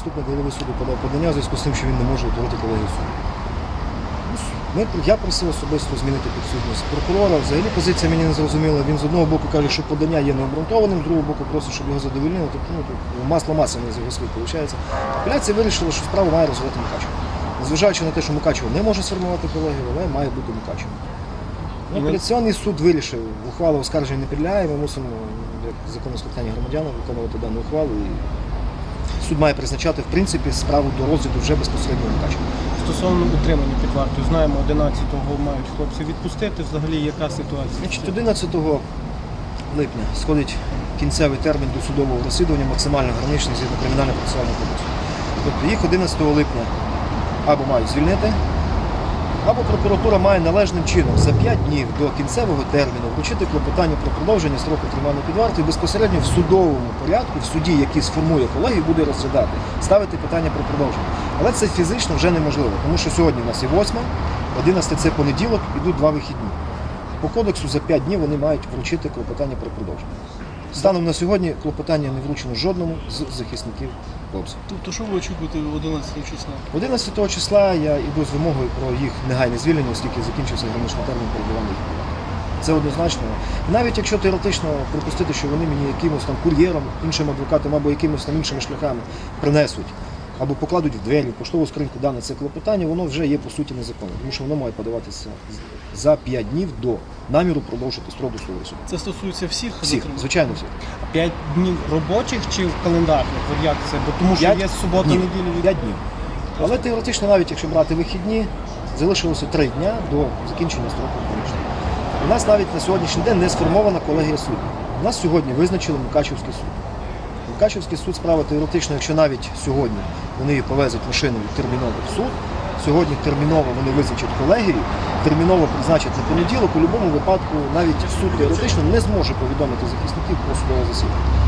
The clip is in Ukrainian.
заступник голови суду подав подання в зв'язку з тим, що він не може утворити колегію суду. Ну, Ми, я просив особисто змінити підсудність прокурора. Взагалі позиція мені не зрозуміла. Він з одного боку каже, що подання є необґрунтованим, з другого боку просить, щоб його задовольнили. Тобто ну, тут масло масляне з його слів виходить. Апеляція вирішила, що справу має розглядати Мукачево. Незважаючи на те, що Мукачево не може сформувати колегію, але має бути Мукачево. Ну, Апеляційний суд вирішив, ухвала оскарження не підлягає, ми мусимо, як законослухання громадян, виконувати дану ухвалу. І суд має призначати, в принципі, справу до розгляду вже безпосередньо в Стосовно утримання під вартою, знаємо, 11-го мають хлопці відпустити. Взагалі, яка ситуація? Значить, 11 липня сходить кінцевий термін до судового розслідування, максимально граничний згідно кримінального процесуального кодексу. Тобто їх 11 липня або мають звільнити, або прокуратура має належним чином за 5 днів до кінцевого терміну вручити клопотання про продовження строку тримання під вартою і безпосередньо в судовому порядку, в суді, який сформує колегію, буде розглядати, ставити питання про продовження. Але це фізично вже неможливо, тому що сьогодні у нас є 8, 11 це понеділок, ідуть два вихідні. По кодексу за 5 днів вони мають вручити клопотання про продовження. Станом на сьогодні клопотання не вручено жодному з захисників хлопців. Тобто що ви очікуєте 11 числа? 11 числа я йду з вимогою про їх негайне звільнення, оскільки закінчився граничний термін перебування. їх. Це однозначно. Навіть якщо теоретично припустити, що вони мені якимось там кур'єром, іншим адвокатом або якимось там іншими шляхами принесуть, або покладуть в двері, поштову скриньку дане це клопотання, воно вже є по суті незаконним, тому що воно має подаватися за 5 днів до наміру продовжити строк досудового суду. Це стосується всіх Всіх, затриманих? звичайно, всіх. 5 днів робочих чи в календарних? От як це? Бо тому що П'ять є субота, днів. неділя 5 днів. Але теоретично, навіть якщо брати вихідні, залишилося 3 дня до закінчення строку помічника. У нас навіть на сьогоднішній день не сформована колегія суддів. У нас сьогодні визначили Мукачівський суд. Мукачівський суд справа теоретично, якщо навіть сьогодні вони її повезуть машиною терміново в суд, сьогодні терміново вони визначать колегію, терміново призначать на понеділок, у будь-якому випадку навіть суд теоретично не зможе повідомити захисників про судове засідання.